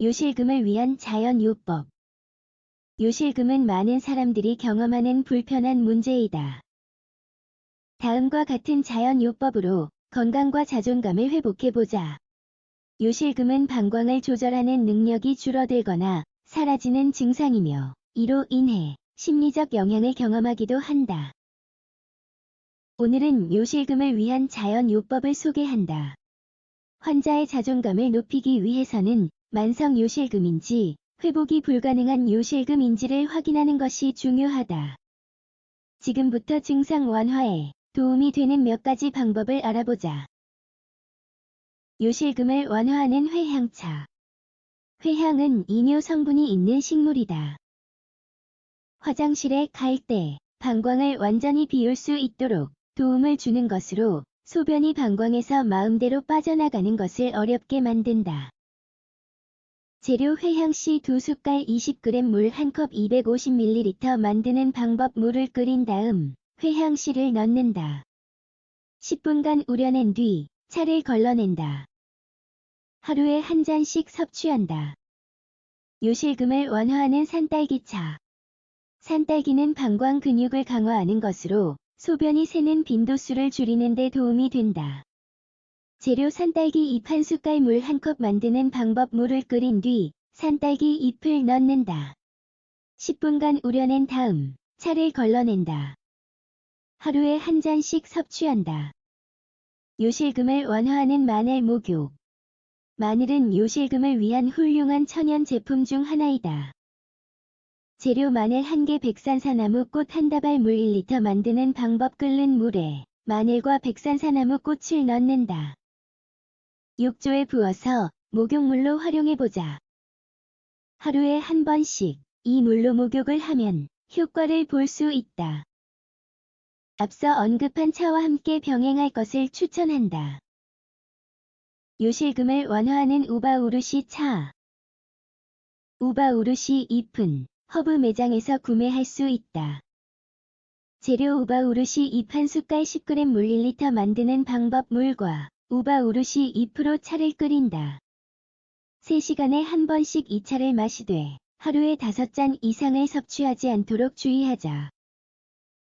요실금을 위한 자연요법 요실금은 많은 사람들이 경험하는 불편한 문제이다. 다음과 같은 자연요법으로 건강과 자존감을 회복해보자. 요실금은 방광을 조절하는 능력이 줄어들거나 사라지는 증상이며 이로 인해 심리적 영향을 경험하기도 한다. 오늘은 요실금을 위한 자연요법을 소개한다. 환자의 자존감을 높이기 위해서는 만성 요실금인지 회복이 불가능한 요실금인지를 확인하는 것이 중요하다. 지금부터 증상 완화에 도움이 되는 몇 가지 방법을 알아보자. 요실금을 완화하는 회향차. 회향은 이뇨 성분이 있는 식물이다. 화장실에 갈 때 방광을 완전히 비울 수 있도록 도움을 주는 것으로 소변이 방광에서 마음대로 빠져나가는 것을 어렵게 만든다. 재료 회향시 2숟갈 20g 물 1컵 250ml 만드는 방법 물을 끓인 다음 회향시를 넣는다. 10분간 우려낸 뒤 차를 걸러낸다. 하루에 한 잔씩 섭취한다. 요실금을 완화하는 산딸기차. 산딸기는 방광 근육을 강화하는 것으로 소변이 새는 빈도수를 줄이는 데 도움이 된다. 재료 산딸기 잎 한 숟갈 물 한 컵 만드는 방법 물을 끓인 뒤 산딸기 잎을 넣는다. 10분간 우려낸 다음 차를 걸러낸다. 하루에 한 잔씩 섭취한다. 요실금을 완화하는 마늘 목욕. 마늘은 요실금을 위한 훌륭한 천연 제품 중 하나이다. 재료 마늘 1개 백산사나무 꽃 한 다발 물 1리터 만드는 방법 끓는 물에 마늘과 백산사나무 꽃을 넣는다. 욕조에 부어서 목욕물로 활용해보자. 하루에 한 번씩 이 물로 목욕을 하면 효과를 볼 수 있다. 앞서 언급한 차와 함께 병행할 것을 추천한다. 요실금을 완화하는 우바우르시 차. 우바우르시 잎은 허브 매장에서 구매할 수 있다. 재료 우바우르시 잎 한 숟갈 10g 물 1리터 만드는 방법 물과 우바우르시 잎으로 차를 끓인다. 3시간에 한 번씩 이 차를 마시되 하루에 5잔 이상을 섭취하지 않도록 주의하자.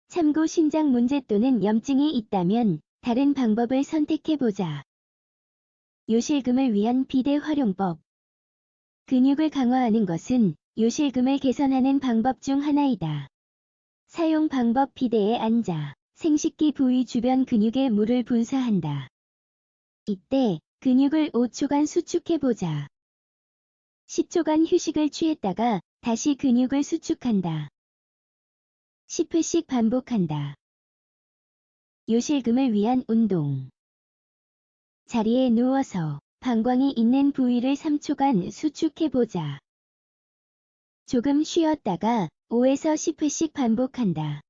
참고 신장 문제 또는 염증이 있다면 다른 방법을 선택해보자. 요실금을 위한 비대 활용법 근육을 강화하는 것은 요실금을 개선하는 방법 중 하나이다. 사용 방법 비대에 앉아 생식기 부위 주변 근육에 물을 분사한다. 이때 근육을 5초간 수축해보자. 10초간 휴식을 취했다가 다시 근육을 수축한다. 10회씩 반복한다. 요실금을 위한 운동 자리에 누워서 방광이 있는 부위를 3초간 수축해보자. 조금 쉬었다가 5에서 10회씩 반복한다.